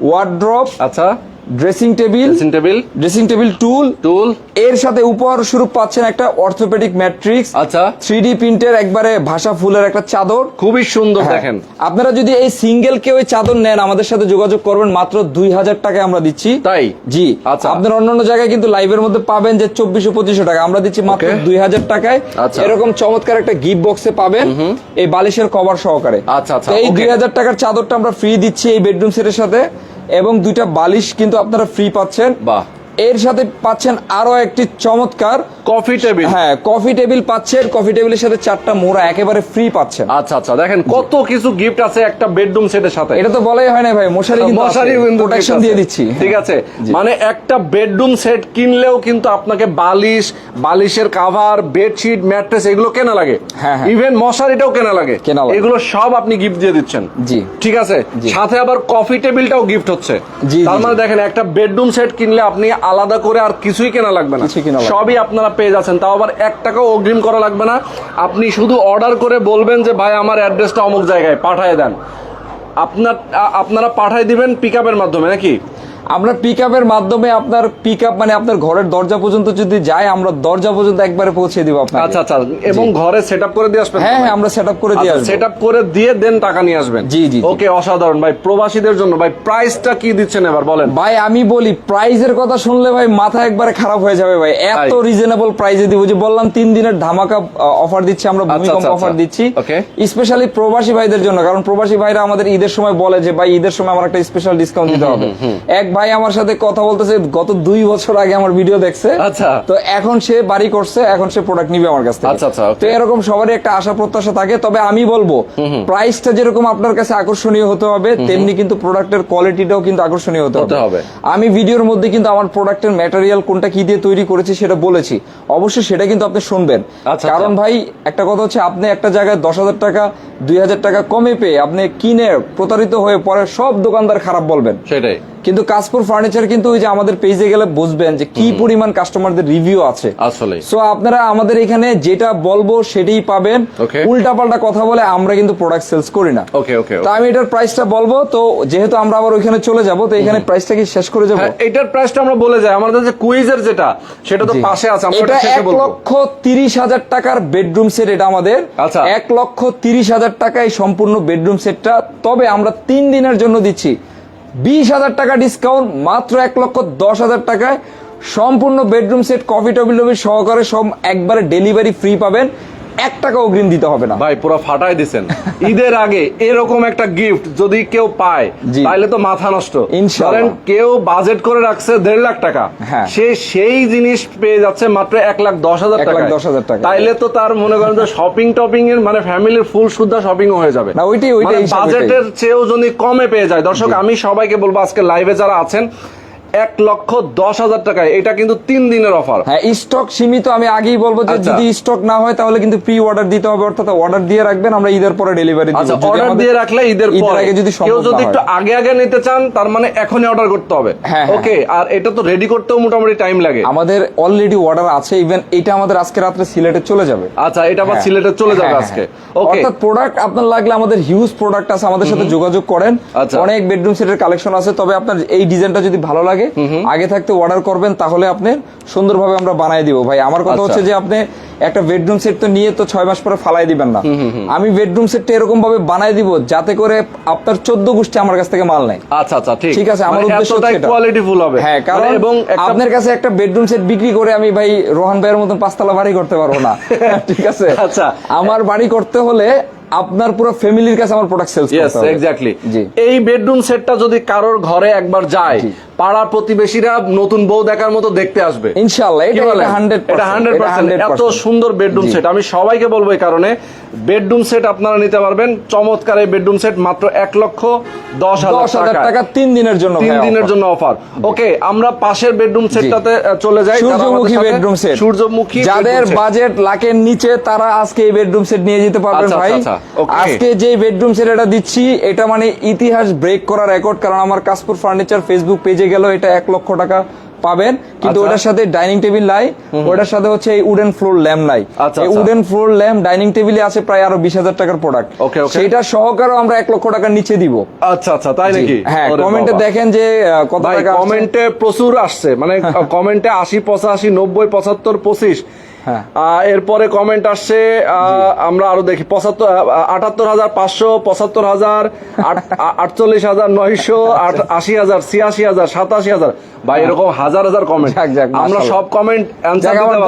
ওয়ার্ড্রপ
আচ্ছা
dressing table
dressing table
dressing table stool
stool
এর সাথে উপহার স্বরূপ পাচ্ছেন একটা অর্থোপেডিক ম্যাট্রিক্স
আচ্ছা।
থ্রি ডি প্রিন্টের একবারে ভাষা ফুলের একটা চাদর।
খুবই সুন্দর
হ্যাঁ।
দেখেন।
আপনারা যদি এই সিঙ্গেল কেউ চাদর নেন আমাদের সাথে যোগাযোগ করবেন মাত্র দুই হাজার টাকায় আমরা দিচ্ছি।
তাই?
জি।
আচ্ছা।
আপনার অন্যান্য জায়গায় কিন্তু লাইভের মধ্যে পাবেন যে চব্বিশশো পঁচিশশো টাকা। আমরা দিচ্ছি মাত্র দুই হাজার টাকায়।
আচ্ছা।
এরকম চমৎকার একটা গিফট বক্সে পাবেন। এই বালিশের কভার সহকারে।
আচ্ছা, আচ্ছা,
এই দুই হাজার টাকার চাদরটা আমরা ফ্রি দিচ্ছি এই বেডরুম সেটের সাথে। এবং দুইটা বালিশ কিন্তু আপনারা ফ্রি পাচ্ছেন
বাহ।
এর সাথে পাচ্ছেন আরও একটি চমৎকার
কফি টেবিল।
হ্যাঁ কফি টেবিল পাচ্ছেন কফি টেবিলের সাথে চারটা মোড়া একেবারে ফ্রি পাচ্ছেন।
আচ্ছা আচ্ছা দেখেন কত কিছু গিফট আছে একটা বেডরুম সেটের সাথে।
এটা তো বলাই হয় না ভাই মশারি কিন্তু
মশারি কিন্তু
প্রোটেকশন দিয়ে দিচ্ছি।
ঠিক আছে? মানে একটা বেডরুম সেট কিনলেও কিন্তু আপনাকে বালিশ বালিশের কাভার বেডশিট ম্যাট্রেস এগুলো কেনা লাগে।
হ্যাঁ, হ্যাঁ।
ইভেন মশারিটাও কেনা লাগে।
কেনা লাগে।
এগুলো সব আপনি গিফট দিয়ে দিচ্ছেন।
জি।
ঠিক আছে? সাথে আবার কফি টেবিলটাও গিফট হচ্ছে।
জি,
তার মানে দেখেন একটা বেডরুম সেট কিনলে আপনি আলাদা করে আর কিছুই কেনা লাগবে না।
কিছুই কেনা লাগবে না।
সবই আপনারা পেয়ে যাচ্ছেন। তাও আবার এক টাকাও অগ্রিম করা লাগবে না। আপনি শুধু অর্ডার করে বলবেন যে, ভাই, আমার অ্যাড্রেসটা অমুক জায়গায়, পাঠিয়ে দেন। আপনার আপনারা পাঠিয়ে দিবেন পিক আপের মাধ্যমে, নাকি?
আমরা পিক আপের মাধ্যমে আপনার পিক আপ মানে আপনার ঘরের দরজা পর্যন্ত যদি যায় আমরা দরজা পর্যন্ত একবারে পৌঁছে দিব আপনাকে।
আচ্ছা আচ্ছা এবং ঘরে সেট আপ করে দিয়ে আসবেন
হ্যাঁ হ্যাঁ আমরা সেট আপ করে দিয়ে আসব।
সেট আপ করে দিয়ে দেন টাকা নিয়ে আসবেন।
জি, জি।
ওকে অসাধারণ। ভাই প্রবাসীদের জন্য ভাই প্রাইসটা কি দিচ্ছেন এবার বলেন।
ভাই আমি বলি প্রাইজের কথা শুনলে ভাই মাথা একবারে খারাপ হয়ে যাবে ভাই। এত রিজনেবল প্রাইজে দিব যে বললাম তিন দিনের ধামাকা অফার দিচ্ছি আমরা
আচ্ছা,
ভূমিকম্প
আচ্ছা,
অফার
আচ্ছা।
দিচ্ছি. স্পেশালি প্রবাসী ভাইদের জন্য কারণ প্রবাসী ভাইরা আমাদের ঈদের সময় বলে যে ভাই ঈদের সময় আমার একটা স্পেশাল ডিসকাউন্ট দিতে হবে। এক ভাই আমার সাথে কথা বলতেছে গত দুই বছর আগে আমার ভিডিও দেখছে।
আচ্ছা।
তো এখন সে বাড়ি করছে এখন সে প্রোডাক্ট নিবে আমার কাছ থেকে।
আচ্ছা, আচ্ছা,
তো এরকম সবারই একটা আশা প্রত্যাশা থাকে। তবে আমি বলব প্রাইসটা যেরকম আপনার কাছে আকর্ষণীয় হতে হবে তেমনি কিন্তু প্রোডাক্টের কোয়ালিটিটাও কিন্তু আকর্ষণীয় হতে
হবে।
আমি ভিডিওর মধ্যে কিন্তু আমার প্রোডাক্টের ম্যাটেরিয়াল কোনটা কি দিয়ে তৈরি করেছি সেটা বলেছি। অবশ্যই সেটা কিন্তু আপনি শুনবেন।
আচ্ছা,
কারণ
আচ্ছা।
ভাই একটা কথা হচ্ছে আপনি একটা জায়গায় দশ হাজার টাকা দুই হাজার টাকা কমে পেয়ে আপনি কিনে প্রতারিত হয়ে পরে সব দোকানদার খারাপ বলবেন।
সেটাই।
কিন্তু কাশপুর ফার্নিচার কিন্তু ওই যে আমাদের পেজে গেলে বুঝবেন যে কি পরিমাণ কাস্টমারদের রিভিউ আছে।
আসলে
সো আপনারা আমাদের এখানে যেটা বলব সেটাই পাবেন. উল্টা পাল্টা কথা বলে আমরা কিন্তু প্রোডাক্ট সেলস করি না।
ওকে ওকে
তো আমি এটার প্রাইসটা বলব। তো যেহেতু আমরা আবার ওইখানে চলে যাব তো এখানে প্রাইসটা কি শেষ করে যাব?
হ্যাঁ এটার প্রাইসটা আমরা বলে যাই। আমাদের যে কুইজের যেটা সেটা তো পাশে আছে আমরা
এটা
এটা শেষে
এক
বলব
লক্ষ তিরিশ হাজার টাকার বেডরুম সেট এটা আমাদের।
আচ্ছা।
এক লক্ষ তিরিশ হাজার টাকায় সম্পূর্ণ বেডরুম সেটটা তবে আমরা তিন দিনের জন্য দিচ্ছি। বিশ হাজার টাকা ডিসকাউন্ট মাত্র এক লক্ষ দশ হাজার টাকায় সম্পূর্ণ বেডরুম সেট কফি টবি সহকারে সব একবারে ডেলিভারি ফ্রি পাবেন। এক টাকা অগ্রিম দিতে হবে না।
ভাই পুরো ফাটাই দিছেন। ঈদের আগে এরকম একটা গিফট যদি কেউ পায় তাহলে তো মাথা নষ্ট। ধরেন কেউ বাজেট করে রাখছে দেড় লাখ টাকা।
হ্যাঁ।
সে সেই জিনিস পেয়ে যাচ্ছে মাত্র এক লাখ দশ হাজার টাকা
দশ হাজার টাকায়।
তাইলে তো তার মনে করেন যে শপিং টপিং এর মানে ফ্যামিলির ফুল সুদ্ধা শপিং হয়ে যাবে।
না, ওইটাই- ওইটাই
বাজেটের চেয়েও যদি কমে পেয়ে যায় দর্শক আমি সবাইকে বলব আজকে লাইভে যারা আছেন এক লক্ষ দশ হাজার টাকায়। এটা কিন্তু তিন দিনের অফার
হ্যাঁ স্টক সীমিত আমি আগেই বলব যে
আচ্ছা।
যদি স্টক না হয় তাহলে কিন্তু প্রি অর্ডার দিতে হবে অর্থাৎ অর্ডার দিয়ে রাখবেন আমরা ঈদের পরে ডেলিভারি
আচ্ছা অর্ডার দিয়ে রাখলে ঈদের পরে।
আগে যদি
কেউ যদি একটু আগে আগে নিতে চান তার মানে এখনই অর্ডার করতে হবে।
হ্যাঁ, হ্যাঁ।
ওকে আর এটা তো রেডি করতেও মোটামুটি টাইম লাগে।
আমাদের অলরেডি অর্ডার আছে ইভেন এটা আমাদের আজকে রাত্রে সিলেটে চলে যাবে।
আচ্ছা এটা আবার
হ্যাঁ।
সিলেটে চলে যাবে
হ্যাঁ,
আজকে।
হ্যাঁ।
ওকে
অর্থাৎ প্রোডাক্ট আপনার লাগলে আমাদের হিউজ প্রোডাক্ট আছে আমাদের সাথে যোগাযোগ করেন।
আচ্ছা।
অনেক বেডরুম সেটের কালেকশন আছে তবে আপনার এই ডিজাইনটা যদি ভালো লাগে আগে থাকতে অর্ডার করবেন তাহলে আপনি সুন্দরভাবে আমরা বানাই দিব। ভাই আমার কথা
আচ্ছা।
হচ্ছে যে আপনি একটা বেডরুম সেট তো নিয়ে তো ছয় মাস পরে ফালাই দিবেন না। আমি বেডরুম সেটটা এরকম ভাবে বানাই দিব যাতে করে আপনার চোদ্দ গোষ্ঠী আমার কাছ থেকে মাল নেয়।
আচ্ছা আচ্ছা ঠিক।
আছে আমার
মানে
উদ্দেশ্য।
কোয়ালিটি ফুল হবে।
হ্যাঁ কারণ
মানে এবং
আপনার কাছে একটা বেডরুম সেট বিক্রি করে আমি ভাই রোহান ভাইয়ের মতন পাঁচতলা বাড়ি করতে পারব না। ঠিক আছে?
আচ্ছা।
আমার বাড়ি করতে হলে আপনার পুরো ফ্যামিলির কাছে আমার প্রোডাক্ট সেলস করতে হবে।
এক্স্যাক্টলি এই বেডরুম সেটটা যদি কারোর ঘরে একবার যায়। পাড়া প্রতিবেশীরা নতুন বউ দেখার মতো দেখতে আসবে।
ইনশাআল্লাহ এটা হান্ড্রেড
এটা হান্ড্রেড পার্সেন্ট এত সুন্দর বেডরুম সেট আমি সবাইকে বলব এই কারণে বেডরুম সেট আপনারা নিতে পারবেন। চমৎকার এই বেডরুম সেট মাত্র এক লক্ষ দশ হাজার টাকা
তিন দিনের জন্য
তিন দিনের জন্য অফার ওকে আমরা পাশের বেডরুম সেটটাতে চলে যাই
সূর্যমুখী বেডরুম সেট
সূর্যমুখী
যাদের বাজেট লাখের নিচে তারা আজকে এই বেডরুম সেট নিয়ে যেতে পারবেন
আচ্ছা,
ভাই।
আচ্ছা, আচ্ছা.
আজকে যে বেডরুম সেট এটা দিচ্ছি এটা মানে ইতিহাস ব্রেক করা রেকর্ড কারণ আমার কাশপুর ফার্নিচার ফেসবুক পেজে গেল এটা এক লক্ষ টাকা পাবেন। কিন্তু
আচ্ছা।
ওটার সাথে ডাইনিং টেবিল নাই। ওটার সাথে হচ্ছে এই উডেন ফ্লোর ল্যাম্প নাই।
আচ্ছা,
এই। উডেন ফ্লোর ল্যাম্প ডাইনিং টেবিলে আছে প্রায় আরও বিশ হাজার টাকার প্রোডাক্ট. সেটা সহকারে আমরা এক লক্ষ টাকার নিচে দিব।
আচ্ছা আচ্ছা তাই নাকি?
হ্যাঁ কমেন্টে দেখেন যে কত টাকা
কমেন্টে প্রচুর আসছে। মানে কমেন্টে আশি পঁচাশি নব্বই পঁচাত্তর পঁচিশ। এরপরে কমেন্ট আসছে আহ, আমরা আরও দেখি পঁচাত্তর আটাত্তর হাজার পাঁচশো পঁচাত্তর হাজার আটচল্লিশ হাজার নয়শো আট- আশি হাজার ছিয়াশি হাজার সাতাশি হাজার। ভাই এরকম হাজার হাজার কমেন্ট আমরা সব কমেন্ট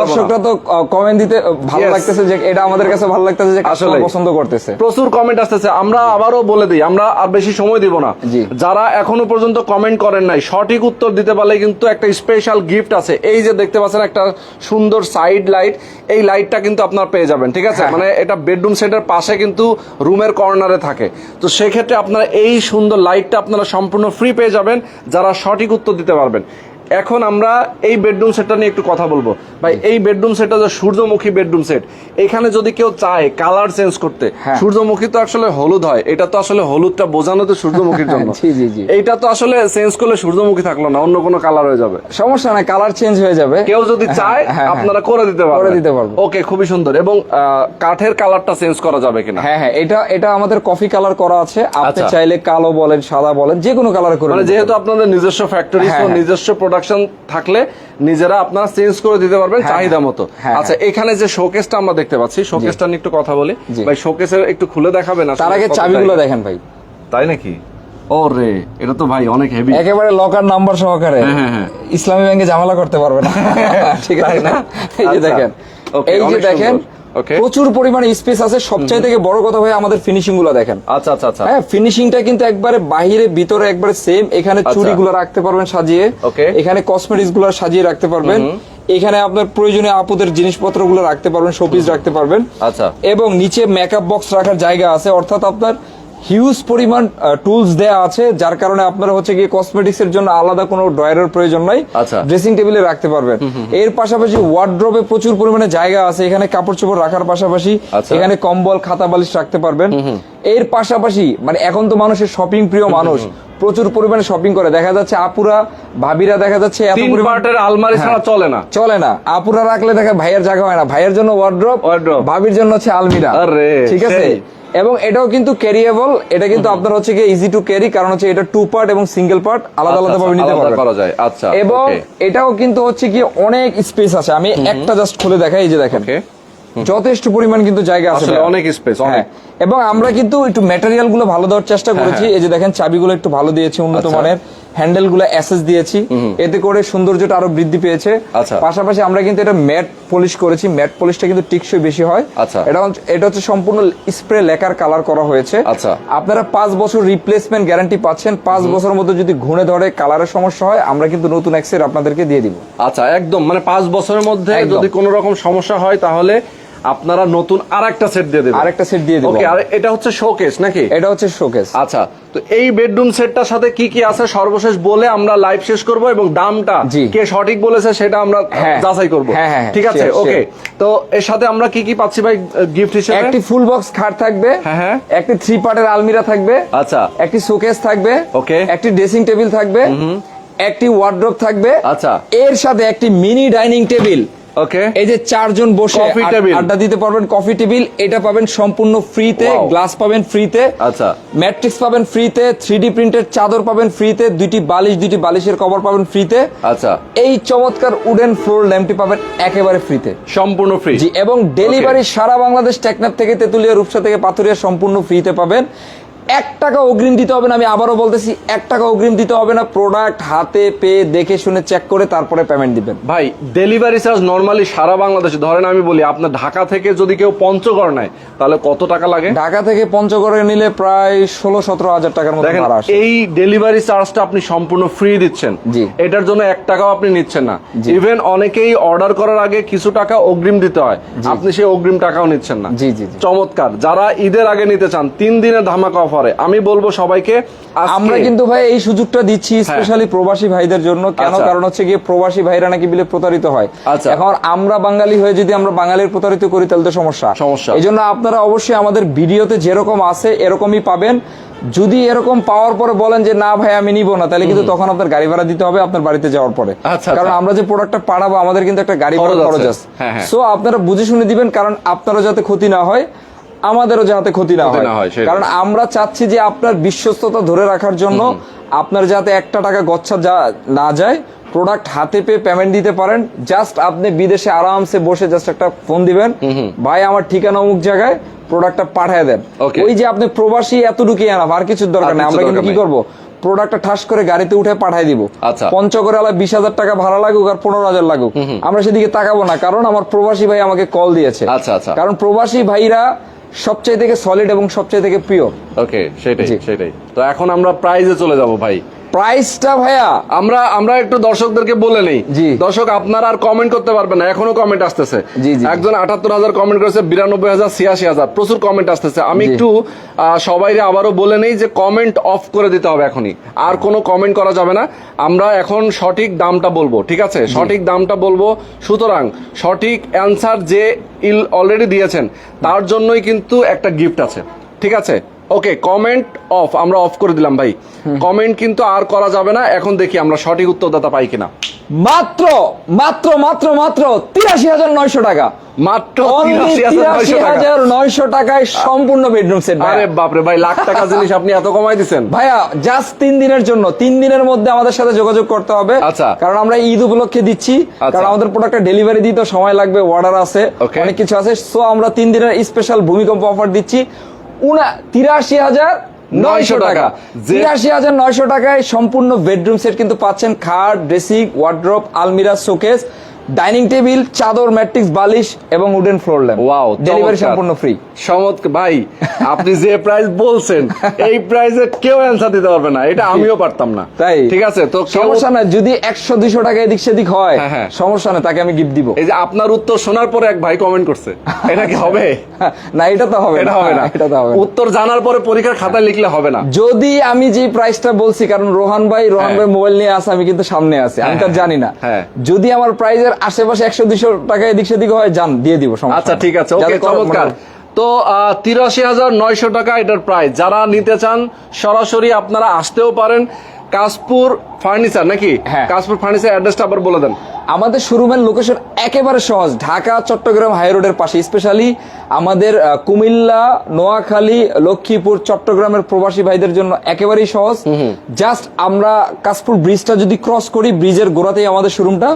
দর্শকরা তো কমেন্ট দিতে ভালো লাগতেছে যে এটা আমাদের কাছে ভালো লাগতেছে যে
আসলে
পছন্দ করতেছে।
প্রচুর কমেন্ট আসতেছে। আমরা আবারও বলে দিই আমরা আর বেশি সময় দিব না। যারা এখনও পর্যন্ত কমেন্ট করেন নাই সঠিক উত্তর দিতে পারলে কিন্তু একটা স্পেশাল গিফট আছে। এই যে দেখতে পাচ্ছেন একটা সুন্দর সাইড লাইট এই লাইটটা কিন্তু আপনার পেয়ে যাবেন ঠিক আছে?
হ্যাঁ।
মানে এটা বেডরুম সেটের পাশে কিন্তু রুমের কর্নারে থাকে। তো সেক্ষেত্রে আপনারা এই সুন্দর লাইটটা আপনারা সম্পূর্ণ ফ্রি পেয়ে যাবেন যারা সঠিক উত্তর দিতে পারবেন। এখন আমরা এই বেডরুম সেটটা নিয়ে একটু কথা বলব ভাই এই বেডরুম সেটটা যে সূর্যমুখী বেডরুম সেট এখানে যদি কেউ চায় কালার চেঞ্জ করতে
হ্যাঁ।
সূর্যমুখী তো আসলে হলুদ হয় এটা তো আসলে হলুদটা বোঝানো তো সূর্যমুখীর জন্য
জি, জি, জি।
এইটা তো আসলে চেঞ্জ করলে সূর্যমুখী থাকল না অন্য কোনো কালার হয়ে যাবে
সমস্যা নাই কালার চেঞ্জ হয়ে যাবে
কেউ যদি
হ্যাঁ,
চায়
হ্যাঁ।
আপনারা করে দিতে পারবেন
করে দিতে পারব।
ওকে খুবই সুন্দর এবং কাঠের কালারটা চেঞ্জ করা যাবে কিনা
হ্যাঁ হ্যাঁ এটা এটা আমাদের কফি কালার করা আছে আপনি
আচ্ছা।
চাইলে কালো বলেন সাদা বলেন যে কোনো কালার করে
মানে যেহেতু আপনাদের নিজস্ব ফ্যাক্টরি
নিজস্ব হ্যাঁ।
প্রোডাকশন থাকলে নিজেরা আপনারা চেঞ্জ করে দিতে পারবেন
হ্যাঁ,
চাহিদা
হ্যাঁ।
মতো
হ্যাঁ,
আচ্ছা এখানে যে শোকেসটা আমরা দেখতে পাচ্ছি শোকেসটা নিয়ে একটু কথা বলি। ভাই শোকেসের একটু খুলে দেখাবেন না
তার আগে চাবিগুলো দেখেন ভাই
তাই নাকি ও রে এটা তো ভাই অনেক হেভি
একেবারে লকার নাম্বার সহকারে
হ্যাঁ, হ্যাঁ, হ্যাঁ।
ইসলামী ব্যাংকে ঝামেলা করতে পারবে না ঠিক আছে
না?
এই যে
আচ্ছা।
দেখেন এই যে দেখেন. প্রচুর পরিমাণে স্পেস আছে। সবচেয়ে থেকে বড় কথা ভাই আমাদের ফিনিশিংগুলো দেখেন।
আচ্ছা আচ্ছা আচ্ছা।
হ্যাঁ ফিনিশিংটা কিন্তু একবারে বাহিরে ভিতরে একবারে সেম এখানে
চুরি
গুলো রাখতে পারবেন সাজিয়ে. এখানে কসমেটিক্সগুলো সাজিয়ে রাখতে পারবেন। এখানে আপনার প্রয়োজনীয় আপুদের জিনিসপত্রগুলো রাখতে পারবেন শোপিস রাখতে পারবেন।
আচ্ছা।
এবং নিচে মেকআপ বক্স রাখার জায়গা আছে। অর্থাৎ আপনার হিউজ পরিমাণ টুলস দেয়া আছে যার কারণে আপনার হচ্ছে গিয়ে কসমেটিক্স এর জন্য আলাদা কোনো ড্রয়ারের প্রয়োজন নাই।
আচ্ছা।
ড্রেসিং টেবিলে রাখতে পারবেন। এর পাশাপাশি ওয়ার্ড্রোবে প্রচুর পরিমাণে জায়গা আছে। এখানে কাপড় চোপড় রাখার পাশাপাশি
আচ্ছা।
এখানে কম্বল খাতা বালিশ রাখতে পারবেন। এর পাশাপাশি মানে এখন তো মানুষের শপিং প্রিয় মানুষ প্রচুর পরিমাণে শপিং করে। দেখা যাচ্ছে আপুরা ভাবিরা দেখা যাচ্ছে এত
আলমারি ছাড়া চলে না।
চলে না। আপুরা রাখলে দেখে ভাইয়ের জায়গা হয় না। ভাইয়ের জন্য ওয়ার্ড্রপ। ভাবির জন্য হচ্ছে আলমিরা।
আরে,
ঠিক আছে। এবং এটাও কিন্তু ক্যারিয়েবল এটা কিন্তু আপনার হচ্ছে কি ইজি টু ক্যারি কারণ হচ্ছে এটা টু পার্ট এবং সিঙ্গেল পার্ট আলাদা আলাদা ভাবে
আচ্ছা,
নিতে
পারা যায়। আচ্ছা
এবং এটাও কিন্তু হচ্ছে কি অনেক স্পেস আছে। আমি একটা জাস্ট খুলে দেখাই এই যে দেখেন। যথেষ্ট পরিমাণ কিন্তু জায়গা আছে
অনেক স্পেস অনেক।
হ্যাঁ, এবং আমরা কিন্তু একটু ম্যাটেরিয়ালগুলো ভালো দেওয়ার চেষ্টা করেছি। এই যে দেখেন চাবিগুলো একটু ভালো দিয়েছি উন্নত
আচ্ছা।
মানের। হ্যান্ডেলগুলো অ্যাসেস দিয়েছি। এতে করে সৌন্দর্যটা আরও বৃদ্ধি পেয়েছে।
আচ্ছা।
পাশাপাশি আমরা কিন্তু এটা ম্যাট পলিশ করেছি। ম্যাট পলিশটা কিন্তু টিকসই বেশি হয়।
আচ্ছা।
এটা এটা হচ্ছে সম্পূর্ণ স্প্রে লেকার কালার করা হয়েছে।
আচ্ছা।
আপনারা পাঁচ বছর রিপ্লেসমেন্ট গ্যারান্টি পাচ্ছেন। পাঁচ বছরের মধ্যে যদি ঘুরে ধরে কালারের সমস্যা হয় আমরা কিন্তু নতুন এক্সের আপনাদেরকে দিয়ে দিব।
আচ্ছা একদম। মানে পাঁচ বছরের মধ্যে যদি কোনো রকম সমস্যা হয় তাহলে আপনারা নতুন আর একটা সেট দিয়ে দেবেন।
আরেকটা সেট দিয়ে দিব।
ওকে আর এটা হচ্ছে শোকেস নাকি?
এটা হচ্ছে শোকেস
আচ্ছা তো এই বেডরুম সেটটার সাথে কি কি আছে সর্বশেষ বলে আমরা লাইভ শেষ করব এবং দামটা। কে সঠিক বলেছে সেটা আমরা
হ্যাঁ।
যাচাই করব।
হ্যাঁ, হ্যাঁ,
ঠিক আছে? ওকে তো এর সাথে আমরা কি কি পাচ্ছি ভাই গিফট হিসেবে?
একটি ফুল বক্স খাট থাকবে
হ্যাঁ, হ্যাঁ।
একটি থ্রি পার্টের আলমিরা থাকবে
আচ্ছা।
একটি শোকেস থাকবে
ওকে
একটি ড্রেসিং টেবিল থাকবে একটি ওয়ার্ড্রপ থাকবে।
আচ্ছা।
এর সাথে একটি মিনি ডাইনিং টেবিল
ওকে
এই যে চারজন বসে আড্ডা দিতে পারবেন কফি টেবিল এটা পাবেন সম্পূর্ণ ফ্রিতে গ্লাস পাবেন ফ্রিতে
আচ্ছা।
ম্যাট্রিক্স পাবেন ফ্রিতে থ্রি প্রিন্টের চাদর পাবেন ফ্রিতে দুইটি বালিশ দুইটি বালিশের কভার পাবেন ফ্রিতে
আচ্ছা।
এই চমৎকার উডেন ফ্লোর ল্যাম্পটি পাবেন একেবারে ফ্রিতে
সম্পূর্ণ ফ্রি
জি এবং ডেলিভারি সারা বাংলাদেশ টেকনাফ থেকে তেতুলিয়া রূপসা থেকে পাথুরিয়া সম্পূর্ণ ফ্রিতে পাবেন। এক টাকা অগ্রিম দিতে হবে না আমি আবারও বলতেছি এক টাকা অগ্রিম দিতে হবে না প্রোডাক্ট হাতে পেয়ে দেখে শুনে চেক করে তারপরে পেমেন্ট দিবেন।
ভাই ডেলিভারি চার্জ নরমালি সারা বাংলাদেশে ধরেন আমি বলি আপনার ঢাকা থেকে যদি কেউ পঞ্চগড় নেয় তাহলে কত টাকা লাগে?
ঢাকা থেকে পঞ্চগড়ে নিলে প্রায় ষোলো সতেরো হাজার টাকার মতো
দেখেন
ভাড়া আসে।
এই ডেলিভারি চার্জটা আপনি সম্পূর্ণ ফ্রি দিচ্ছেন।
জি।
এটার জন্য এক টাকাও আপনি নিচ্ছেন না। ইভেন অনেকেই অর্ডার করার আগে কিছু টাকা অগ্রিম দিতে হয়। আপনি সেই অগ্রিম টাকাও নিচ্ছেন না।
জি, জি, জি।
চমৎকার। যারা ঈদের আগে নিতে চান তিন দিনের ধামাকা অফারে আমি বলব সবাইকে
আমরা কিন্তু ভাই এই সুযোগটা দিচ্ছি স্পেশালি প্রবাসী ভাইদের জন্য কেন
আচ্ছা।
কারণ হচ্ছে গিয়ে প্রবাসী ভাইরা নাকি বিলে প্রতারিত হয়
আচ্ছা।
এখন আমরা বাঙালি হয়ে যদি আমরা বাঙালির প্রতারিত করি তাহলে তো সমস্যা
সমস্যা।
এই জন্য আপনারা অবশ্যই আমাদের ভিডিওতে যেরকম আছে এরকমই পাবেন যদি এরকম পাওয়ার পরে বলেন যে না ভাই আমি নিব না তাহলে কিন্তু তখন আপনার গাড়ি ভাড়া দিতে হবে আপনার বাড়িতে যাওয়ার পরে
আচ্ছা,
কারণ। আমরা যে প্রোডাক্টটা পাঠাবো আমাদের কিন্তু একটা গাড়ি ভাড়া
খরচ আছে।
আছে
হ্যাঁ, হ্যাঁ।
সো আপনারা বুঝে শুনে দিবেন কারণ আপনারও যাতে ক্ষতি না হয় আমাদেরও যাতে ক্ষতি না হয়। কারণ আমরা চাচ্ছি যে আপনার বিশ্বস্ততা ধরে রাখার জন্য আপনার যাতে একটা টাকা গচ্ছা যা না যায় প্রোডাক্ট হাতে পেয়ে পেমেন্ট দিতে পারেন। জাস্ট আপনি বিদেশে আরামসে বসে জাস্ট একটা ফোন দিবেন। ভাই আমার ঠিকানা অমুক জায়গায় প্রোডাক্টটা পাঠিয়ে দেন। ওই যে আপনি প্রবাসী এতটুকু আনাব আর কিছুর দরকার নেই। আমরা কিন্তু কি। করব? প্রোডাক্টটা ঠাস করে গাড়িতে উঠে পাঠিয়ে দিব।
আচ্ছা।
পঞ্চগড়ে আলা বিশ হাজার টাকা ভাড়া লাগুক আর পনেরো হাজার লাগুক। আমরা সেদিকে তাকাবো না কারণ আমার প্রবাসী ভাই আমাকে কল দিয়েছে।
আচ্ছা, আচ্ছা।
কারণ প্রবাসী ভাইরা সবচেয়ে থেকে সলিড এবং সবচেয়ে থেকে প্রিয়
ওকে সেটাই সেটাই। তো এখন আমরা প্রাইজে চলে যাব ভাই।
প্রাইসটা ভাইয়া
আমরা আমরা একটু দর্শকদেরকে বলে নেই।
জি।
দর্শক আপনারা আর কমেন্ট করতে পারবেন না এখনও কমেন্ট আসতেছে। একজন আটাত্তর হাজার কমেন্ট করেছে বিরানব্বই হাজার ছিয়াশি হাজার প্রচুর কমেন্ট আসতেছে। আমি একটু সবাই আবারও বলে নেই যে কমেন্ট অফ করে দিতে হবে এখনই। আর কোনো কমেন্ট করা যাবে না। আমরা এখন সঠিক দামটা বলব ঠিক আছে? সঠিক দামটা বলব। সুতরাং সঠিক অ্যান্সার যে ইল অলরেডি দিয়েছেন তার জন্যই কিন্তু একটা গিফট আছে ঠিক আছে? ওকে কমেন্ট অফ আমরা অফ করে দিলাম ভাই কমেন্ট কিন্তু আর করা যাবে না এখন দেখি আমরা সঠিক উত্তরদাতা পাই কিনা
মাত্র মাত্র মাত্র মাত্র তিরাশি হাজার নয়শো টাকা
মাত্র
Only
83,900 টাকা।
83,900 টাকায় সম্পূর্ণ বেডরুম সেট
আরে বাপরে ভাই লাখ টাকা জিনিস আপনি এত কমাই দিছেন
ভাইয়া জাস্ট তিন দিনের জন্য তিন দিনের মধ্যে আমাদের সাথে যোগাযোগ করতে হবে
আচ্ছা।
কারণ আমরা ঈদ উপলক্ষে দিচ্ছি
আচ্ছা।
কারণ আমাদের প্রোডাক্টটা ডেলিভারি দিতে সময় লাগবে অর্ডার আছে. অনেক কিছু আছে সো আমরা তিন দিনের স্পেশাল ভূমিকম্প অফার দিচ্ছি উনা তিরাশি হাজার নয়শো টাকা। তিরাশি হাজার নয়শো টাকায় সম্পূর্ণ বেডরুম সেট কিন্তু পাচ্ছেন খাট ড্রেসিং ওয়ার্ড্রপ আলমিরা শোকেস ডাইনিং টেবিল চাদর ম্যাট্রিক্স বালিশ এবং wooden floor lamp.
Wow
delivery সম্পূর্ণ ফ্রি
চমৎকার। ভাই আপনি যে প্রাইস বলছেন এই প্রাইসে কেউ অ্যান্সার দিতে পারবে না। এটা আমিও পারতাম না।
তাই?
ঠিক আছে তো
সমস্যা নাই যদি একশো দুইশো টাকা এদিক সেদিক হয়
হ্যাঁ, হ্যাঁ।
সমস্যা নাই তাকে আমি গিফট দিব।
এই যে আপনার উত্তর শোনার পরে এক ভাই কমেন্ট করছে। এটা কি হবে?
না এটা তো হবে
এটা হবে না।
এটা তো হবে না।
উত্তর জানার পরে পরীক্ষার খাতায় লিখলে হবে না।
যদি আমি যে প্রাইসটা বলছি কারণ রোহান ভাই রোহান
হ্যাঁ।
ভাই মোবাইল নিয়ে আসে আমি কিন্তু সামনে আছি। আমি
তো
জানি না। যদি আমার প্রাইজের আশেপাশে একশো দুইশো টাকা এদিক সেদিক হয় যান দিয়ে দিব
আচ্ছা ঠিক আছে ওকে চমৎকার। তো তিরাশি হাজার নয়শো টাকা এটার প্রায় যারা নিতে চান সরাসরি আপনারা আসতেও পারেন। কাশপুর ফার্নিচার নাকি?
হ্যাঁ।
কাশপুর ফার্নিচার অ্যাড্রেসটা আবার বলে দেন।
আমাদের শোরুমের লোকেশন একেবারে সহজ। ঢাকা চট্টগ্রাম হাই রোডের পাশে। স্পেশালি আমাদের কুমিল্লা নোয়াখালী লক্ষ্মীপুর চট্টগ্রামের প্রবাসী ভাইদের জন্য একেবারেই সহজ। জাস্ট আমরা কাশপুর ব্রিজটা যদি ক্রস করি ব্রিজের গোড়াতেই আমাদের শোরুমটা।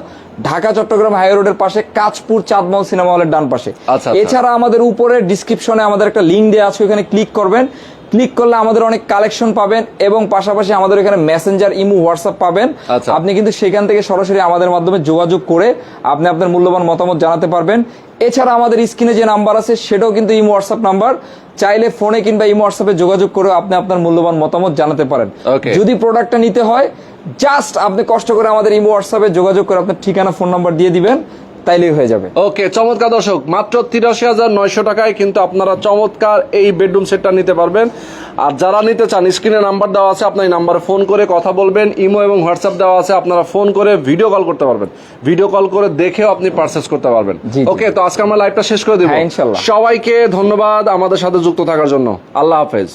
ঢাকা চট্টগ্রাম হাই রোডের পাশে কাঁচপুর চাঁদমহল সিনেমা হলের ডান পাশে।
আচ্ছা, আচ্ছা।
এছাড়া আমাদের উপরে ডিসক্রিপশনে আমাদের একটা লিঙ্ক দেওয়া আছে ওখানে ক্লিক করবেন। ক্লিক করলে আমাদের অনেক কালেকশন পাবেন এবং পাশাপাশি আমাদের এখানে মেসেঞ্জার ইমো হোয়াটসঅ্যাপ পাবেন।
আচ্ছা।
আপনি কিন্তু সেখান থেকে সরাসরি আমাদের মাধ্যমে যোগাযোগ করে আপনি আপনার মূল্যবান মতামত জানাতে পারবেন। এছাড়া আমাদের স্ক্রিনে যে নাম্বার আছে সেটাও কিন্তু ইমো হোয়াটসঅ্যাপ নাম্বার। চাইলে ফোনে কিংবা ইমো হোয়াটসঅ্যাপে যোগাযোগ করে আপনি আপনার মূল্যবান মতামত জানাতে পারেন। যদি প্রোডাক্টটা নিতে হয় জাস্ট আপনি কষ্ট করে আমাদের ইমো হোয়াটসঅ্যাপে যোগাযোগ করে আপনার ঠিকানা ফোন নাম্বার দিয়ে দিবেন। তাইলেই হয়ে যাবে।
ওকে চমৎকার দর্শক মাত্র তিরাশি হাজার নয়শো টাকায় কিন্তু আপনারা চমৎকার এই বেডরুম সেটটা নিতে পারবেন। আর যারা নিতে চান স্ক্রিনে নাম্বার দেওয়া আছে আপনার এই নাম্বারে ফোন করে কথা বলবেন ইমো এবং হোয়াটসঅ্যাপ দেওয়া আছে আপনারা ফোন করে ভিডিও কল করতে পারবেন। ভিডিও কল করে দেখেও আপনি পারচেস করতে পারবেন। ওকে তো আজকে আমরা লাইভটা শেষ করে দিব।
হ্যাঁ,
সবাইকে ধন্যবাদ আমাদের সাথে যুক্ত থাকার জন্য। আল্লাহ হাফেজ।